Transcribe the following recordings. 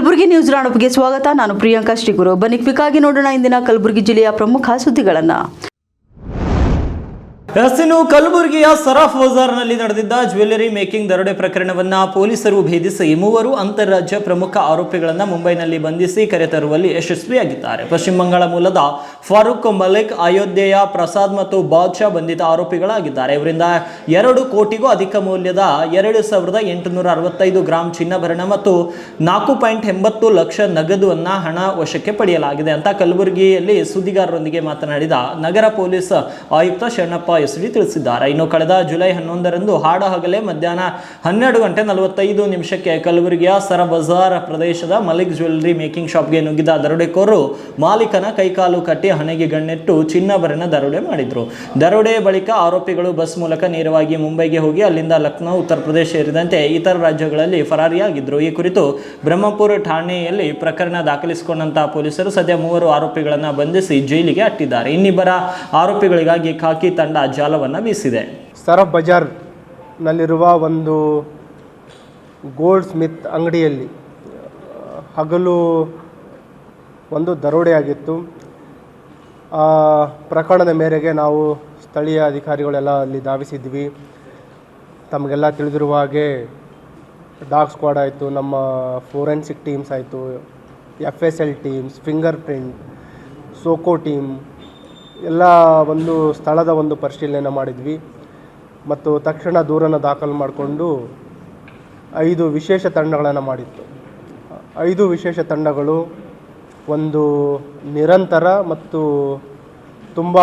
Kalaburagi news ರಾಣಪ್ಗೆ ಸ್ವಾಗತ. ನಾನು ಪ್ರಿಯಾಂಕಾ ಶ್ರೀಗುರು. ಬನ್ನಿ ಕ್ವಿಕ್ ಆಗಿ ನೋಡೋಣ ಇಂದಿನ ಕಲಬುರಗಿ ಜಿಲ್ಲೆಯ ಪ್ರಮುಖ ಸುದ್ದಿಗಳನ್ನು. ಎಸ್ಸಿನು ಕಲಬುರಗಿಯ ಸರಾಫ್ ಬಜಾರ್ನಲ್ಲಿ ನಡೆದಿದ್ದ ಜ್ಯುವೆಲ್ಲರಿ ಮೇಕಿಂಗ್ ದರೋಡೆ ಪ್ರಕರಣವನ್ನ ಪೊಲೀಸರು ಭೇದಿಸಿ ಮೂವರು ಅಂತಾರಾಜ್ಯ ಪ್ರಮುಖ ಆರೋಪಿಗಳನ್ನು ಮುಂಬೈನಲ್ಲಿ ಬಂಧಿಸಿ ಕರೆತರುವಲ್ಲಿ ಯಶಸ್ವಿಯಾಗಿದ್ದಾರೆ. ಪಶ್ಚಿಮ ಬಂಗಾಳ ಮೂಲದ ಫಾರೂಕ್ ಮಲಿಕ್ ಅಯೋಧ್ಯೆಯ ಪ್ರಸಾದ್ ಮತ್ತು ಬಾದ್ಶಾ ಬಂಧಿತ ಆರೋಪಿಗಳಾಗಿದ್ದಾರೆ. ಇವರಿಂದ ಎರಡು ಕೋಟಿಗೂ ಅಧಿಕ ಮೌಲ್ಯದ ಎರಡು ಸಾವಿರದ ಎಂಟುನೂರ ಅರವತ್ತೈದು ಗ್ರಾಂ ಚಿನ್ನಭರಣ ಮತ್ತು ನಾಲ್ಕು ಪಾಯಿಂಟ್ ಎಂಬತ್ತು ಲಕ್ಷ ನಗದುವನ್ನು ಹಣ ವಶಕ್ಕೆ ಪಡೆಯಲಾಗಿದೆ ಅಂತ ಕಲಬುರಗಿಯಲ್ಲಿ ಸುದ್ದಿಗಾರರೊಂದಿಗೆ ಮಾತನಾಡಿದ ನಗರ ಪೊಲೀಸ್ ಆಯುಕ್ತ ಶರಣಪ್ಪ ಎಸ್ಡಿ ತಿಳಿಸಿದ್ದಾರೆ. ಇನ್ನು ಕಳೆದ ಜುಲೈ ಹನ್ನೊಂದರಂದು ಹಾಡ ಹಗಲೇ ಮಧ್ಯಾಹ್ನ ಹನ್ನೆರಡು ಗಂಟೆ ನಲವತ್ತೈದು ನಿಮಿಷಕ್ಕೆ ಕಲಬುರಗಿಯ ಸರಬಜಾರ್ ಪ್ರದೇಶದ ಮಲಿಕ್ ಜ್ಯುವೆಲ್ಲರಿ ಮೇಕಿಂಗ್ ಶಾಪ್ಗೆ ನುಗ್ಗಿದ ದರೋಡೆಕೋರರು ಮಾಲೀಕನ ಕೈಕಾಲು ಕಟ್ಟಿ ಹಣೆಗೆ ಗಣ್ಣೆಟ್ಟು ಚಿನ್ನಾಭರಣ ದರೋಡೆ ಮಾಡಿದ್ರು. ದರೋಡೆ ಬಳಿಕ ಆರೋಪಿಗಳು ಬಸ್ ಮೂಲಕ ನೇರವಾಗಿ ಮುಂಬೈಗೆ ಹೋಗಿ ಅಲ್ಲಿಂದ ಲಕ್ನೋ, ಉತ್ತರ ಪ್ರದೇಶ ಸೇರಿದಂತೆ ಇತರ ರಾಜ್ಯಗಳಲ್ಲಿ ಫರಾರಿಯಾಗಿದ್ರು. ಈ ಕುರಿತು ಬ್ರಹ್ಮಪುರ ಠಾಣೆಯಲ್ಲಿ ಪ್ರಕರಣ ದಾಖಲಿಸಿಕೊಂಡಂತಹ ಪೊಲೀಸರು ಸದ್ಯ ಮೂವರು ಆರೋಪಿಗಳನ್ನು ಬಂಧಿಸಿ ಜೈಲಿಗೆ ಅಟ್ಟಿದ್ದಾರೆ. ಇನ್ನಿಬ್ಬರ ಆರೋಪಿಗಳಿಗಾಗಿ ಖಾಕಿ ತಂಡ ಜಾಲವನ್ನು ಬೀಸಿದೆ. ಸರಫ್ ಬಜಾರ್ನಲ್ಲಿರುವ ಒಂದು ಗೋಲ್ಡ್ ಸ್ಮಿತ್ ಅಂಗಡಿಯಲ್ಲಿ ಹಗಲು ಒಂದು ದರೋಡೆಯಾಗಿತ್ತು. ಪ್ರಕರಣದ ಮೇರೆಗೆ ನಾವು ಸ್ಥಳೀಯ ಅಧಿಕಾರಿಗಳೆಲ್ಲ ಅಲ್ಲಿ ಧಾವಿಸಿದ್ವಿ. ತಮಗೆಲ್ಲ ತಿಳಿದಿರುವ ಹಾಗೆ ಡಾಗ್ ಸ್ಕ್ವಾಡ್ ಆಯಿತು, ನಮ್ಮ ಫೋರೆನ್ಸಿಕ್ ಟೀಮ್ಸ್ ಆಯಿತು F S L teams finger print SOCO team, ಎಲ್ಲ ಒಂದು ಸ್ಥಳದ ಒಂದು ಪರಿಶೀಲನೆ ಮಾಡಿದ್ವಿ. ಮತ್ತು ತಕ್ಷಣ ದೂರನ್ನು ದಾಖಲು ಮಾಡಿಕೊಂಡು ಐದು ವಿಶೇಷ ತಂಡಗಳನ್ನು ಮಾಡಿತ್ತು. ಐದು ವಿಶೇಷ ತಂಡಗಳು ಒಂದು ನಿರಂತರ ಮತ್ತು ತುಂಬ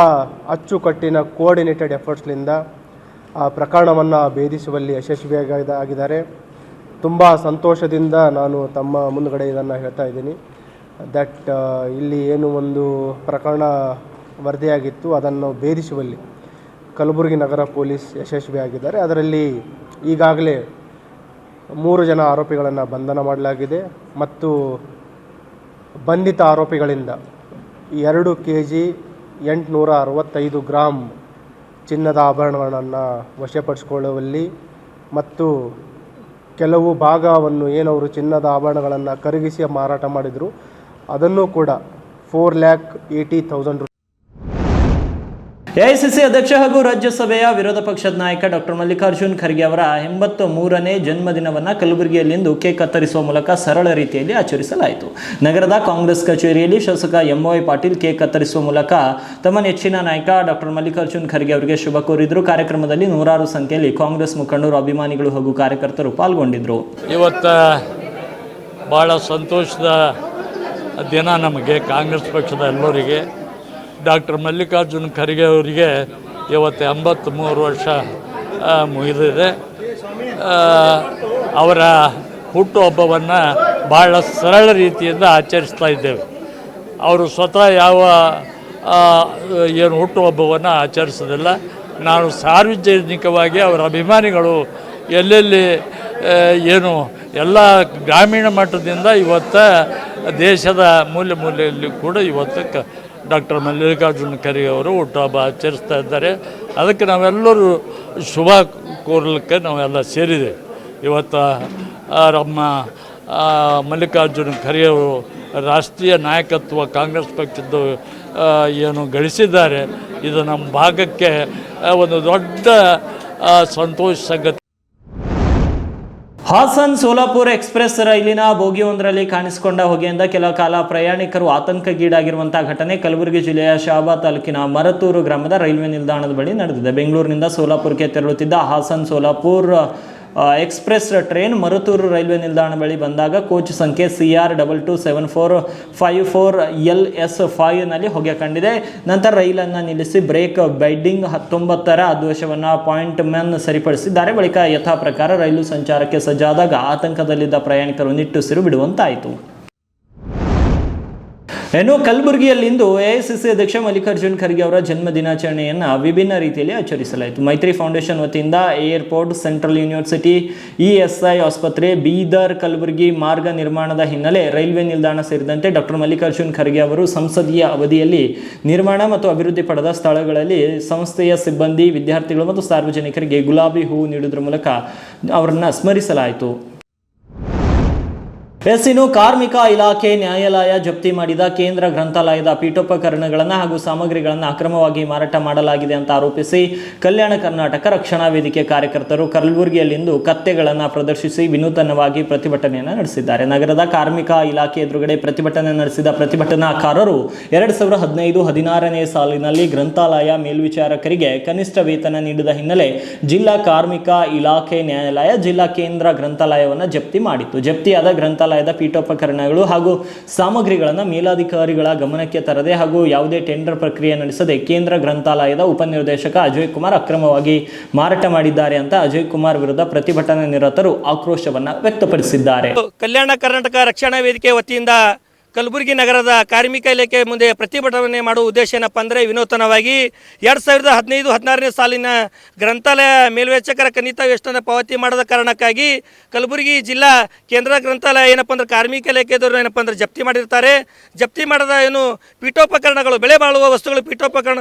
ಅಚ್ಚುಕಟ್ಟಿನ ಕೋಆರ್ಡಿನೇಟೆಡ್ ಎಫರ್ಟ್ಸ್ನಿಂದ ಆ ಪ್ರಕರಣವನ್ನು ಭೇದಿಸುವಲ್ಲಿ ಯಶಸ್ವಿಯಾಗಿ ಆಗಿದ್ದಾರೆ ತುಂಬ ಸಂತೋಷದಿಂದ ನಾನು ತಮ್ಮ ಮುಂದುಗಡೆ ಇದನ್ನು ಹೇಳ್ತಾ ಇದ್ದೀನಿ. ದಟ್ ಇಲ್ಲಿ ಏನು ಒಂದು ಪ್ರಕರಣ ವರದಿಯಾಗಿತ್ತು, ಅದನ್ನು ಭೇದಿಸುವಲ್ಲಿ ಕಲಬುರಗಿ ನಗರ ಪೊಲೀಸ್ ಯಶಸ್ವಿಯಾಗಿದ್ದಾರೆ. ಅದರಲ್ಲಿ ಈಗಾಗಲೇ ಮೂರು ಜನ ಆರೋಪಿಗಳನ್ನು ಬಂಧನ ಮಾಡಲಾಗಿದೆ. ಮತ್ತು ಬಂಧಿತ ಆರೋಪಿಗಳಿಂದ ಎರಡು ಕೆ ಜಿ ಎಂಟುನೂರ ಅರವತ್ತೈದು ಗ್ರಾಮ್ ಚಿನ್ನದ ಆಭರಣಗಳನ್ನು ವಶಪಡಿಸಿಕೊಳ್ಳುವಲ್ಲಿ ಮತ್ತು ಕೆಲವು ಭಾಗವನ್ನು ಏನವರು ಚಿನ್ನದ ಆಭರಣಗಳನ್ನು ಕರಗಿಸಿ ಮಾರಾಟ ಮಾಡಿದರು. ಅದನ್ನು ಕೂಡ four lakh eighty thousand AICC ಅಧ್ಯಕ್ಷ ಹಾಗೂ ರಾಜ್ಯಸಭೆಯ ವಿರೋಧ ಪಕ್ಷದ ನಾಯಕ ಡಾಕ್ಟರ್ ಮಲ್ಲಿಕಾರ್ಜುನ್ ಖರ್ಗೆ ಅವರ ಎಂಬತ್ತು ಮೂರನೇ ಜನ್ಮದಿನವನ್ನು ಕಲಬುರಗಿಯಲ್ಲಿಂದು ಕೇಕ್ ಕತ್ತರಿಸುವ ಮೂಲಕ ಸರಳ ರೀತಿಯಲ್ಲಿ ಆಚರಿಸಲಾಯಿತು. ನಗರದ ಕಾಂಗ್ರೆಸ್ ಕಚೇರಿಯಲ್ಲಿ ಶಾಸಕ ಎಂವೈ ಪಾಟೀಲ್ ಕೇಕ್ ಕತ್ತರಿಸುವ ಮೂಲಕ ತಮ್ಮ ನೆಚ್ಚಿನ ನಾಯಕ ಡಾಕ್ಟರ್ ಮಲ್ಲಿಕಾರ್ಜುನ್ ಖರ್ಗೆ ಅವರಿಗೆ ಶುಭ ಕೋರಿದ್ರು. ಕಾರ್ಯಕ್ರಮದಲ್ಲಿ ನೂರಾರು ಸಂಖ್ಯೆಯಲ್ಲಿ ಕಾಂಗ್ರೆಸ್ ಮುಖಂಡರು, ಅಭಿಮಾನಿಗಳು ಹಾಗೂ ಕಾರ್ಯಕರ್ತರು ಪಾಲ್ಗೊಂಡಿದ್ರು. ಇವತ್ತು ಭಾಳ ಸಂತೋಷದ ದಿನ ನಮಗೆ ಕಾಂಗ್ರೆಸ್ ಪಕ್ಷದ ಎಲ್ಲರಿಗೆ. ಡಾಕ್ಟರ್ ಮಲ್ಲಿಕಾರ್ಜುನ್ ಖರ್ಗೆ ಅವರಿಗೆ ಇವತ್ತು ಎಂಬತ್ತ್ಮೂರು ವರ್ಷ ಮುಗಿದಿದೆ. ಅವರ ಹುಟ್ಟುಹಬ್ಬವನ್ನು ಭಾಳ ಸರಳ ರೀತಿಯಿಂದ ಆಚರಿಸ್ತಾ ಇದ್ದೇವೆ. ಅವರು ಸ್ವತಃ ಯಾವ ಏನು ಹುಟ್ಟುಹಬ್ಬವನ್ನು ಆಚರಿಸೋದಿಲ್ಲ. ನಾನು ಸಾರ್ವಜನಿಕವಾಗಿ ಅವರ ಅಭಿಮಾನಿಗಳು ಎಲ್ಲೆಲ್ಲಿ ಏನು ಎಲ್ಲ ಗ್ರಾಮೀಣ ಮಟ್ಟದಿಂದ ಇವತ್ತು ದೇಶದ ಮೂಲೆ ಮೂಲೆಯಲ್ಲಿ ಕೂಡ ಇವತ್ತು ಕ ಡಾಕ್ಟರ್ ಮಲ್ಲಿಕಾರ್ಜುನ ಖರ್ಗೆ ಅವರು ಹುಟ್ಟುಹಬ್ಬ ಆಚರಿಸ್ತಾ ಇದ್ದಾರೆ. ಅದಕ್ಕೆ ನಾವೆಲ್ಲರೂ ಶುಭ ಕೋರಲಿಕ್ಕೆ ನಾವೆಲ್ಲ ಸೇರಿದೆ. ಇವತ್ತು ನಮ್ಮ ಮಲ್ಲಿಕಾರ್ಜುನ ಖರ್ಗೆ ಅವರು ರಾಷ್ಟ್ರೀಯ ನಾಯಕತ್ವ ಕಾಂಗ್ರೆಸ್ ಪಕ್ಷದ್ದು ಏನು ಗಳಿಸಿದ್ದಾರೆ. ಇದು ನಮ್ಮ ಭಾಗಕ್ಕೆ ಒಂದು ದೊಡ್ಡ ಸಂತೋಷ ಸಂಗತಿ. ಹಾಸನ್ ಸೋಲಾಪುರ್ ಎಕ್ಸ್ಪ್ರೆಸ್ ರೈಲಿನ ಬೋಗಿಯೊಂದರಲ್ಲಿ ಕಾಣಿಸಿಕೊಂಡ ಹೊಗೆಯಿಂದ ಕೆಲ ಕಾಲ ಪ್ರಯಾಣಿಕರು ಆತಂಕಗೀಡಾಗಿರುವಂತಹ ಘಟನೆ ಕಲಬುರಗಿ ಜಿಲ್ಲೆಯ ಶಾಬಾ ತಾಲೂಕಿನ ಮರತೂರು ಗ್ರಾಮದ ರೈಲ್ವೆ ನಿಲ್ದಾಣದ ಬಳಿ ನಡೆದಿದೆ. ಬೆಂಗಳೂರಿನಿಂದ ಸೋಲಾಪುರಕ್ಕೆ ತೆರಳುತ್ತಿದ್ದ Hassan Solapur express train ಮರುತೂರು railway ನಿಲ್ದಾಣ ಬಳಿ ಬಂದಾಗ ಕೋಚ್ ಸಂಖ್ಯೆ C R double two seven four five four L S ಫೈವ್ನಲ್ಲಿ ಹೊಗೆ ಕಂಡಿದೆ ನಂತರ ರೈಲನ್ನು ನಿಲ್ಲಿಸಿ ಬ್ರೇಕ್ ಬೈಡಿಂಗ್ ಹತ್ತೊಂಬತ್ತರ ದೋಷವನ್ನು ಪಾಯಿಂಟ್ ಮ್ಯಾನ್ ಸರಿಪಡಿಸಿದ್ದಾರೆ. ಬಳಿಕ ಯಥಾ ಪ್ರಕಾರ ರೈಲು ಸಂಚಾರಕ್ಕೆ ಸಜ್ಜಾದಾಗ ಆತಂಕದಲ್ಲಿದ್ದ ಪ್ರಯಾಣಿಕರು ನಿಟ್ಟುಸಿರು ಬಿಡುವಂತಾಯಿತು. ಇನ್ನು ಕಲಬುರಗಿಯಲ್ಲಿಂದು ಎಐಸಿಸಿ ಅಧ್ಯಕ್ಷ ಮಲ್ಲಿಕಾರ್ಜುನ್ ಖರ್ಗೆ ಅವರ ಜನ್ಮ ದಿನಾಚರಣೆಯನ್ನು ವಿಭಿನ್ನ ರೀತಿಯಲ್ಲಿ ಆಚರಿಸಲಾಯಿತು. ಮೈತ್ರಿ ಫೌಂಡೇಶನ್ ವತಿಯಿಂದ ಏರ್ಪೋರ್ಟ್, ಸೆಂಟ್ರಲ್ ಯೂನಿವರ್ಸಿಟಿ, ಇಎಸ್ಐ ಆಸ್ಪತ್ರೆ, ಬೀದರ್, ಕಲಬುರಗಿ ಮಾರ್ಗ ನಿರ್ಮಾಣದ ಹಿನ್ನೆಲೆ ರೈಲ್ವೆ ನಿಲ್ದಾಣ ಸೇರಿದಂತೆ ಡಾಕ್ಟರ್ ಮಲ್ಲಿಕಾರ್ಜುನ್ ಖರ್ಗೆ ಅವರು ಸಂಸದೀಯ ಅವಧಿಯಲ್ಲಿ ನಿರ್ಮಾಣ ಮತ್ತು ಅಭಿವೃದ್ಧಿ ಪಡೆದ ಸ್ಥಳಗಳಲ್ಲಿ ಸಂಸ್ಥೆಯ ಸಿಬ್ಬಂದಿ, ವಿದ್ಯಾರ್ಥಿಗಳು ಮತ್ತು ಸಾರ್ವಜನಿಕರಿಗೆ ಗುಲಾಬಿ ಹೂವು ನೀಡುವುದರ ಮೂಲಕ ಅವರನ್ನು ಸ್ಮರಿಸಲಾಯಿತು. ಎಸ್ ಕಾರ್ಮಿಕ ಇಲಾಖೆ ನ್ಯಾಯಾಲಯ ಜಪ್ತಿ ಮಾಡಿದ ಕೇಂದ್ರ ಗ್ರಂಥಾಲಯದ ಪೀಠೋಪಕರಣಗಳನ್ನು ಹಾಗೂ ಸಾಮಗ್ರಿಗಳನ್ನು ಅಕ್ರಮವಾಗಿ ಮಾರಾಟ ಮಾಡಲಾಗಿದೆ ಅಂತ ಆರೋಪಿಸಿ ಕಲ್ಯಾಣ ಕರ್ನಾಟಕ ರಕ್ಷಣಾ ವೇದಿಕೆ ಕಾರ್ಯಕರ್ತರು ಕಲಬುರಗಿಯಲ್ಲಿಂದು ಕತ್ತೆಗಳನ್ನು ಪ್ರದರ್ಶಿಸಿ ವಿನೂತನವಾಗಿ ಪ್ರತಿಭಟನೆಯನ್ನು ನಡೆಸಿದ್ದಾರೆ. ನಗರದ ಕಾರ್ಮಿಕ ಇಲಾಖೆ ಎದುರುಗಡೆ ಪ್ರತಿಭಟನೆ ನಡೆಸಿದ ಪ್ರತಿಭಟನಾಕಾರರು ಎರಡು ಸಾವಿರದ ಹದಿನೈದು ಹದಿನಾರನೇ ಸಾಲಿನಲ್ಲಿ ಗ್ರಂಥಾಲಯ ಮೇಲ್ವಿಚಾರಕರಿಗೆ ಕನಿಷ್ಠ ವೇತನ ನೀಡಿದ ಹಿನ್ನೆಲೆ ಜಿಲ್ಲಾ ಕಾರ್ಮಿಕ ಇಲಾಖೆ ನ್ಯಾಯಾಲಯ ಜಿಲ್ಲಾ ಕೇಂದ್ರ ಗ್ರಂಥಾಲಯವನ್ನು ಜಪ್ತಿ ಮಾಡಿತ್ತು. ಜಪ್ತಿಯಾದ ಗ್ರಂಥಾಲಯದ ಪೀಠೋಪಕರಣಗಳು ಹಾಗೂ ಸಾಮಗ್ರಿಗಳನ್ನು ಮೇಲಾಧಿಕಾರಿಗಳ ಗಮನಕ್ಕೆ ತರದೆ ಹಾಗೂ ಯಾವುದೇ ಟೆಂಡರ್ ಪ್ರಕ್ರಿಯೆ ನಡೆಸದೆ ಕೇಂದ್ರ ಗ್ರಂಥಾಲಯದ ಉಪನಿರ್ದೇಶಕ ಅಜಯ್ ಕುಮಾರ್ ಅಕ್ರಮವಾಗಿ ಮಾರಾಟ ಮಾಡಿದ್ದಾರೆ ಅಂತ ಅಜಯ್ ಕುಮಾರ್ ವಿರುದ್ಧ ಪ್ರತಿಭಟನಾ ನಿರತರು ಆಕ್ರೋಶವನ್ನು ವ್ಯಕ್ತಪಡಿಸಿದ್ದಾರೆ. ಕಲ್ಯಾಣ ಕರ್ನಾಟಕ ರಕ್ಷಣಾ ವೇದಿಕೆ ವತಿಯಿಂದ ಕಲಬುರಗಿ ನಗರದ ಕಾರ್ಮಿಕ ಇಲಾಖೆ ಮುಂದೆ ಪ್ರತಿಭಟನೆ ಮಾಡುವ ಉದ್ದೇಶ ಏನಪ್ಪ ಅಂದರೆ ವಿನೂತನವಾಗಿ ಎರಡು ಸಾವಿರದ ಹದಿನೈದು, ಹದಿನಾರನೇ ಸಾಲಿನ ಗ್ರಂಥಾಲಯ ಮೇಲ್ವೇಚಕರ ಕನಿತ ಎಷ್ಟನ್ನು ಪಾವತಿ ಮಾಡದ ಕಾರಣಕ್ಕಾಗಿ ಕಲಬುರಗಿ ಜಿಲ್ಲಾ ಕೇಂದ್ರ ಗ್ರಂಥಾಲಯ ಏನಪ್ಪ ಅಂದ್ರೆ ಕಾರ್ಮಿಕ ಇಲಾಖೆದವರು ಏನಪ್ಪ ಅಂದ್ರೆ ಜಪ್ತಿ ಮಾಡಿರ್ತಾರೆ. ಜಪ್ತಿ ಮಾಡದ ಏನು ಪೀಠೋಪಕರಣಗಳು, ಬೆಳೆ ಬಾಳುವ ವಸ್ತುಗಳು ಪೀಠೋಪಕರಣ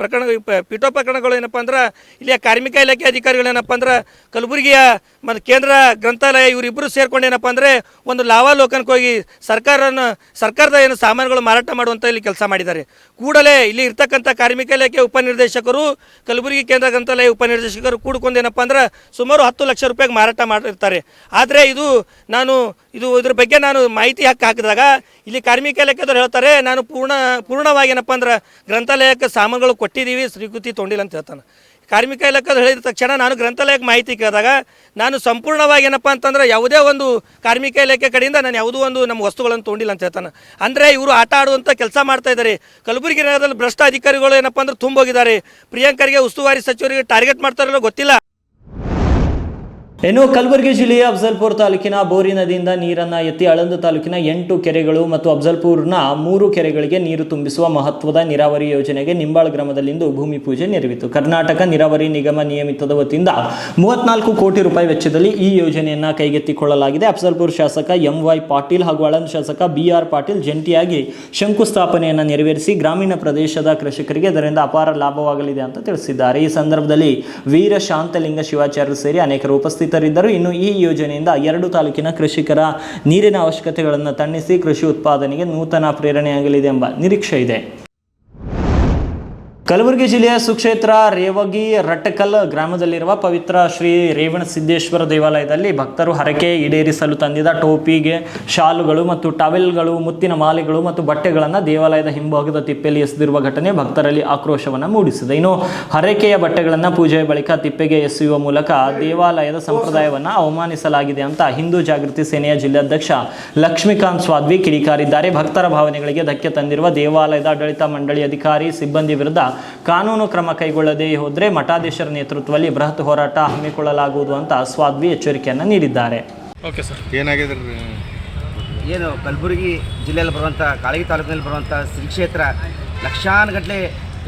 ಪ್ರಕರಣ ಪೀಠೋಪಕರಣಗಳು ಏನಪ್ಪ ಅಂದ್ರೆ ಇಲ್ಲಿಯ ಕಾರ್ಮಿಕ ಇಲಾಖೆ ಅಧಿಕಾರಿಗಳು ಏನಪ್ಪ ಅಂದ್ರೆ ಕಲಬುರಗಿಯ ಮತ್ತು ಕೇಂದ್ರ ಗ್ರಂಥಾಲಯ ಇವರಿಬ್ಬರು ಸೇರ್ಕೊಂಡು ಏನಪ್ಪ ಅಂದರೆ ಒಂದು ಲಾವಾಲೋಕನಕ್ಕೆ ಹೋಗಿ ಸರ್ಕಾರನ ಸರ್ಕಾರದ ಏನು ಸಾಮಾನುಗಳು ಮಾರಾಟ ಮಾಡುವಂಥ ಇಲ್ಲಿ ಕೆಲಸ ಮಾಡಿದ್ದಾರೆ. ಕೂಡಲೇ ಇಲ್ಲಿ ಇರ್ತಕ್ಕಂಥ ಕಾರ್ಮಿಕ ಇಲಾಖೆ ಉಪನಿರ್ದೇಶಕರು, ಕಲಬುರಗಿ ಕೇಂದ್ರ ಗ್ರಂಥಾಲಯ ಉಪನಿರ್ದೇಶಕರು ಕೂಡಿಕೊಂಡು ಏನಪ್ಪ ಅಂದ್ರೆ ಸುಮಾರು ಹತ್ತು ಲಕ್ಷ ರೂಪಾಯಿಗೆ ಮಾರಾಟ ಮಾಡಿರ್ತಾರೆ. ಆದರೆ ಇದು ನಾನು, ಇದು ಇದ್ರ ಬಗ್ಗೆ ನಾನು ಮಾಹಿತಿ ಹಾಕಿ ಹಾಕಿದಾಗ ಇಲ್ಲಿ ಕಾರ್ಮಿಕ ಇಲಾಖೆದವ್ರು ಹೇಳ್ತಾರೆ, ನಾನು ಪೂರ್ಣ, ಪೂರ್ಣವಾಗಿ ಏನಪ್ಪ ಅಂದ್ರೆ ಗ್ರಂಥಾಲಯಕ್ಕೆ ಸಾಮಾನುಗಳು ಕೊಟ್ಟಿದ್ದೀವಿ ಸ್ವೀಕೃತಿ ತೊಂಡಿಲ್ಲ ಅಂತ ಹೇಳ್ತಾನೆ. ಕಾರ್ಮಿಕ ಇಲಾಖೆ ಹೇಳಿದ ತಕ್ಷಣ ನಾನು ಗ್ರಂಥಾಲಯಕ್ಕೆ ಮಾಹಿತಿ ಕೇಳಿದಾಗ ನಾನು ಸಂಪೂರ್ಣವಾಗಿ ಏನಪ್ಪ ಅಂತಂದ್ರೆ ಯಾವುದೇ ಒಂದು ಕಾರ್ಮಿಕ ಇಲಾಖೆ ಕಡೆಯಿಂದ ನಾನು ಯಾವುದೂ ಒಂದು ನಮ್ಮ ವಸ್ತುಗಳನ್ನು ತೊಗೊಂಡಿಲ್ಲ ಅಂತ ಹೇಳ್ತಾನೆ. ಅಂದರೆ ಇವರು ಆಟ ಆಡುವಂಥ ಕೆಲಸ ಮಾಡ್ತಾ ಇದ್ದಾರೆ. ಕಲಬುರಗಿ ನಗರದಲ್ಲಿ ಭ್ರಷ್ಟ ಅಧಿಕಾರಿಗಳು ಏನಪ್ಪ ಅಂದ್ರೆ ತುಂಬೋಗಿದ್ದಾರೆ. ಪ್ರಿಯಾಂಕರಿಗೆ ಉಸ್ತುವಾರಿ ಸಚಿವರಿಗೆ ಟಾರ್ಗೆಟ್ ಮಾಡ್ತಾರಲ್ಲ ಗೊತ್ತಿಲ್ಲ. ಇನ್ನು ಕಲಬುರಗಿ ಜಿಲ್ಲೆಯ ಅಫ್ಜಲ್ಪುರ್ ತಾಲೂಕಿನ ಬೋರಿ ನದಿಯಿಂದ ನೀರನ್ನ ಎತ್ತಿ ಅಳಂದ ತಾಲೂಕಿನ ಎಂಟು ಕೆರೆಗಳು ಮತ್ತು ಅಫ್ಜಲ್ಪುರ್ನ ಮೂರು ಕೆರೆಗಳಿಗೆ ನೀರು ತುಂಬಿಸುವ ಮಹತ್ವದ ನೀರಾವರಿ ಯೋಜನೆಗೆ ನಿಂಬಾಳ್ ಗ್ರಾಮದಲ್ಲಿಂದು ಭೂಮಿ ಪೂಜೆ ನೆರವಿತು ಕರ್ನಾಟಕ ನೀರಾವರಿ ನಿಗಮ ನಿಯಮಿತದ ವತಿಯಿಂದ ಮೂವತ್ನಾಲ್ಕು ಕೋಟಿ ರೂಪಾಯಿ ವೆಚ್ಚದಲ್ಲಿ ಈ ಯೋಜನೆಯನ್ನ ಕೈಗೆತ್ತಿಕೊಳ್ಳಲಾಗಿದೆ. ಅಫ್ಜಲ್ಪುರ್ ಶಾಸಕ ಎಂ ವೈ ಪಾಟೀಲ್ ಹಾಗೂ ಅಳಂದ ಶಾಸಕ ಬಿ ಆರ್ ಪಾಟೀಲ್ ಜಂಟಿಯಾಗಿ ಶಂಕುಸ್ಥಾಪನೆಯನ್ನು ನೆರವೇರಿಸಿ ಗ್ರಾಮೀಣ ಪ್ರದೇಶದ ಕೃಷಿಕರಿಗೆ ಇದರಿಂದ ಅಪಾರ ಲಾಭವಾಗಲಿದೆ ಅಂತ ತಿಳಿಸಿದ್ದಾರೆ. ಈ ಸಂದರ್ಭದಲ್ಲಿ ವೀರ ಶಾಂತಲಿಂಗ ಶಿವಾಚಾರ್ಯರು ಸೇರಿ ಅನೇಕರು ಉಪಸ್ಥಿತರಿದ್ದರು ಇನ್ನು ಈ ಯೋಜನೆಯಿಂದ ಎರಡು ತಾಲೂಕಿನ ಕೃಷಿಕರ ನೀರಿನ ಅವಶ್ಯಕತೆಗಳನ್ನು ತಣ್ಣಿಸಿ ಕೃಷಿ ಉತ್ಪಾದನೆಗೆ ನೂತನ ಪ್ರೇರಣೆಯಾಗಲಿದೆ ಎಂಬ ನಿರೀಕ್ಷೆ ಇದೆ. ಕಲಬುರಗಿ ಜಿಲ್ಲೆಯ ಸುಕ್ಷೇತ್ರ ರೇವಗಿ ರಟ್ಟಕಲ್ ಗ್ರಾಮದಲ್ಲಿರುವ ಪವಿತ್ರ ಶ್ರೀ ರೇವಣ ಸಿದ್ದೇಶ್ವರ ದೇವಾಲಯದಲ್ಲಿ ಭಕ್ತರು ಹರಕೆ ಈಡೇರಿಸಲು ತಂದಿದ ಟೋಪಿಗೆ ಶಾಲುಗಳು ಮತ್ತು ಟವೆಲ್ಗಳು, ಮುತ್ತಿನ ಮಾಲೆಗಳು ಮತ್ತು ಬಟ್ಟೆಗಳನ್ನು ದೇವಾಲಯದ ಹಿಂಭಾಗದ ತಿಪ್ಪೆಯಲ್ಲಿ ಎಸೆದಿರುವ ಘಟನೆ ಭಕ್ತರಲ್ಲಿ ಆಕ್ರೋಶವನ್ನು ಮೂಡಿಸಿದೆ. ಇನ್ನು ಹರಕೆಯ ಬಟ್ಟೆಗಳನ್ನು ಪೂಜೆಯ ಬಳಿಕ ತಿಪ್ಪೆಗೆ ಎಸೆಯುವ ಮೂಲಕ ದೇವಾಲಯದ ಸಂಪ್ರದಾಯವನ್ನು ಅವಮಾನಿಸಲಾಗಿದೆ ಅಂತ ಹಿಂದೂ ಜಾಗೃತಿ ಸೇನೆಯ ಜಿಲ್ಲಾಧ್ಯಕ್ಷ ಲಕ್ಷ್ಮೀಕಾಂತ್ ಸ್ವಾದ್ವಿ ಕಿಡಿಕಾರಿದ್ದಾರೆ. ಭಕ್ತರ ಭಾವನೆಗಳಿಗೆ ಧಕ್ಕೆ ತಂದಿರುವ ದೇವಾಲಯದ ಆಡಳಿತ ಮಂಡಳಿ ಅಧಿಕಾರಿ, ಸಿಬ್ಬಂದಿ ವಿರುದ್ಧ ಕಾನೂನು ಕ್ರಮ ಕೈಗೊಳ್ಳದೇ ಹೋದರೆ ಮಠಾಧೀಶರ ನೇತೃತ್ವದಲ್ಲಿ ಬೃಹತ್ ಹೋರಾಟ ಹಮ್ಮಿಕೊಳ್ಳಲಾಗುವುದು ಅಂತ ಸ್ವಾದ್ವಿ ಎಚ್ಚರಿಕೆಯನ್ನು ನೀಡಿದ್ದಾರೆ. ಓಕೆ ಸರ್ ಏನಾಗಿದೆ ಏನು ಕಲಬುರಗಿ ಜಿಲ್ಲೆಯಲ್ಲಿ ಬರುವಂಥ ಕಾಳಗಿ ತಾಲೂಕಿನಲ್ಲಿ ಬರುವಂಥ ಶ್ರೀ ಕ್ಷೇತ್ರ ಲಕ್ಷಾನುಗಟ್ಟಲೆ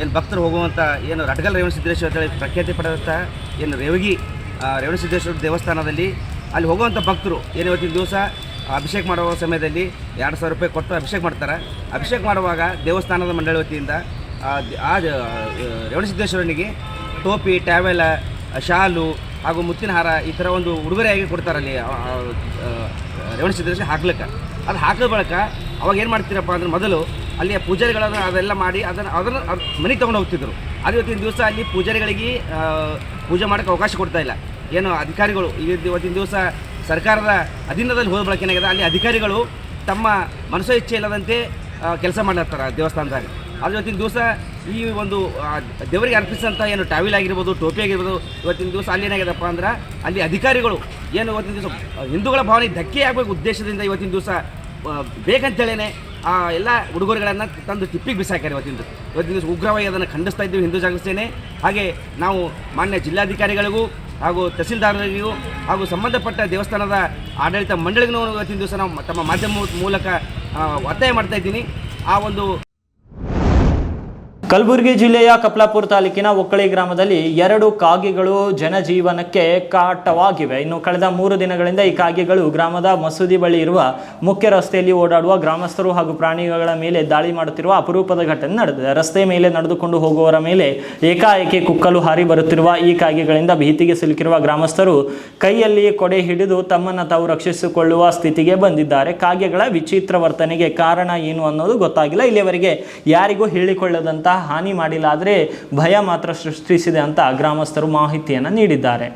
ಏನು ಭಕ್ತರು ಹೋಗುವಂಥ ಏನು ರಟಗಲ್ ರೇವಣಸಿದ್ದೇಶ್ವರ ಅಂತೇಳಿ ಪ್ರಖ್ಯಾತಿ ಪಡೆದಂಥ ಏನು ರೇವಗಿ ರೇವಣ ರೇವಣಸಿದ್ದೇಶ್ವರ ದೇವಸ್ಥಾನದಲ್ಲಿ ಅಲ್ಲಿ ಹೋಗುವಂಥ ಭಕ್ತರು ಏನು ಇವತ್ತಿನ ದಿವಸ ಅಭಿಷೇಕ ಮಾಡುವ ಸಮಯದಲ್ಲಿ ಎರಡು ಸಾವಿರ ರೂಪಾಯಿ ಕೊಟ್ಟು ಅಭಿಷೇಕ ಮಾಡ್ತಾರೆ. ಅಭಿಷೇಕ ಮಾಡುವಾಗ ದೇವಸ್ಥಾನದ ಮಂಡಳಿ ವತಿಯಿಂದ ಆ ರೇವಣಸಿದ್ದೇಶ್ವರನಿಗೆ ಟೋಪಿ, ಟ್ಯಾವೆಲ, ಶಾಲು ಹಾಗೂ ಮುತ್ತಿನ ಹಾರ ಈ ಥರ ಒಂದು ಉಡುಗೊರೆಯಾಗಿ ಕೊಡ್ತಾರಲ್ಲಿ ರೇವಣಸಿದ್ದೇಶ್ವರ ಹಾಕ್ಲಿಕ್ಕೆ. ಅದು ಹಾಕಿದ ಬಳಿಕ ಅವಾಗ ಏನು ಮಾಡ್ತೀರಪ್ಪ ಅಂದ್ರೆ ಮೊದಲು ಅಲ್ಲಿಯ ಪೂಜಾರಿಗಳನ್ನು ಅದೆಲ್ಲ ಮಾಡಿ ಅದನ್ನು ಅದನ್ನು ಅದ್ ಮನೆಗೆ ತೊಗೊಂಡು ಹೋಗ್ತಿದ್ರು. ಅದು ಇವತ್ತಿನ ದಿವಸ ಅಲ್ಲಿ ಪೂಜಾರಿಗಳಿಗೆ ಪೂಜೆ ಮಾಡೋಕ್ಕೆ ಅವಕಾಶ ಕೊಡ್ತಾ ಇಲ್ಲ. ಏನು ಅಧಿಕಾರಿಗಳು, ಈ ಇವತ್ತಿನ ದಿವಸ ಸರ್ಕಾರದ ಅಧೀನದಲ್ಲಿ ಹೋದ ಬಳಕೆ ಏನಾಗಿದೆ, ಅಲ್ಲಿ ಅಧಿಕಾರಿಗಳು ತಮ್ಮ ಮನಸ್ಸು ಇಚ್ಛೆ ಇಲ್ಲದಂತೆ ಕೆಲಸ ಮಾಡ್ಲತ್ತಾರ ದೇವಸ್ಥಾನದಾಗ ಅದು ಇವತ್ತಿನ ದಿವಸ ಈ ಒಂದು ದೇವರಿಗೆ ಅರ್ಪಿಸಿದಂಥ ಏನು ಟಾವಿಲ್ ಆಗಿರ್ಬೋದು, ಟೋಪಿ ಆಗಿರ್ಬೋದು, ಇವತ್ತಿನ ದಿವಸ ಅಲ್ಲಿ ಏನಾಗಿದೆಪ್ಪ ಅಂದ್ರೆ ಅಲ್ಲಿ ಅಧಿಕಾರಿಗಳು ಏನು ಇವತ್ತಿನ ದಿವಸ ಹಿಂದೂಗಳ ಭಾವನೆ ಧಕ್ಕೆ ಉದ್ದೇಶದಿಂದ ಇವತ್ತಿನ ದಿವಸ ಬೇಕಂತೇಳೇನೆ ಆ ಎಲ್ಲ ಹುಡುಗರುಗಳನ್ನು ತಂದು ತಿಪ್ಪಿಗೆ ಬಿಸಾಕ್ಯಾರೆ ಇವತ್ತಿನ ಇವತ್ತಿನ ದಿವಸ ಉಗ್ರವಾಗಿ ಅದನ್ನು ಖಂಡಿಸ್ತಾ ಇದ್ದೀವಿ, ಹಿಂದೂ ಜಾಗೃತಿ ಸೇನೆ ಹಾಗೆ ನಾವು ಮಾನ್ಯ ಜಿಲ್ಲಾಧಿಕಾರಿಗಳಿಗೂ ಹಾಗೂ ತಹಸೀಲ್ದಾರರಿಗೂ ಹಾಗೂ ಸಂಬಂಧಪಟ್ಟ ದೇವಸ್ಥಾನದ ಆಡಳಿತ ಮಂಡಳಿಗೂ ಇವತ್ತಿನ ದಿವಸ ನಾವು ತಮ್ಮ ಮಾಧ್ಯಮ ಮೂಲಕ ಒತ್ತಾಯ ಮಾಡ್ತಾ ಇದ್ದೀನಿ. ಆ ಒಂದು ಕಲಬುರಗಿ ಜಿಲ್ಲೆಯ ಕಪ್ಲಾಪುರ ತಾಲೂಕಿನ ಒಕ್ಕಳಿ ಗ್ರಾಮದಲ್ಲಿ ಎರಡು ಕಾಗೆಗಳು ಜನಜೀವನಕ್ಕೆ ಕಾಟವಾಗಿವೆ. ಇನ್ನು ಕಳೆದ ಮೂರು ದಿನಗಳಿಂದ ಈ ಕಾಗೆಗಳು ಗ್ರಾಮದ ಮಸೂದಿ ಬಳಿ ಇರುವ ಮುಖ್ಯ ರಸ್ತೆಯಲ್ಲಿ ಓಡಾಡುವ ಗ್ರಾಮಸ್ಥರು ಹಾಗೂ ಪ್ರಾಣಿಗಳ ಮೇಲೆ ದಾಳಿ ಮಾಡುತ್ತಿರುವ ಅಪರೂಪದ ಘಟನೆ ನಡೆದಿದೆ. ರಸ್ತೆ ಮೇಲೆ ನಡೆದುಕೊಂಡು ಹೋಗುವವರ ಮೇಲೆ ಏಕಾಏಕಿ ಕುಕ್ಕಲು ಹಾರಿ ಬರುತ್ತಿರುವ ಈ ಕಾಗೆಗಳಿಂದ ಭೀತಿಗೆ ಸಿಲುಕಿರುವ ಗ್ರಾಮಸ್ಥರು ಕೈಯಲ್ಲಿ ಕೊಡೆ ಹಿಡಿದು ತಮ್ಮನ್ನು ತಾವು ರಕ್ಷಿಸಿಕೊಳ್ಳುವ ಸ್ಥಿತಿಗೆ ಬಂದಿದ್ದಾರೆ. ಕಾಗೆಗಳ ವಿಚಿತ್ರ ವರ್ತನೆಗೆ ಕಾರಣ ಏನು ಅನ್ನೋದು ಗೊತ್ತಾಗಿಲ್ಲ. ಇಲ್ಲಿಯವರೆಗೆ ಯಾರಿಗೂ ಹೇಳಿಕೊಳ್ಳದಂತಹ ಹಾನಿ ಮಾಡಿಲ್ಲ ಆದರೆ ಭಯ ಮಾತ್ರ ಸೃಷ್ಟಿಸಿದೆ ಅಂತ ಗ್ರಾಮಸ್ಥರು ಮಾಹಿತಿಯನ್ನು ನೀಡಿದ್ದಾರೆ.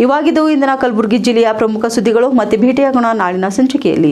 ಇವಾಗಿದ್ದು ಇಂದಿನ ಕಲಬುರಗಿ ಜಿಲ್ಲೆಯ ಪ್ರಮುಖ ಸುದ್ದಿಗಳು ಮತ್ತೆ ಭೇಟಿಯಾಗೋಣ ನಾಳಿನ ಸಂಚಿಕೆಯಲ್ಲಿ.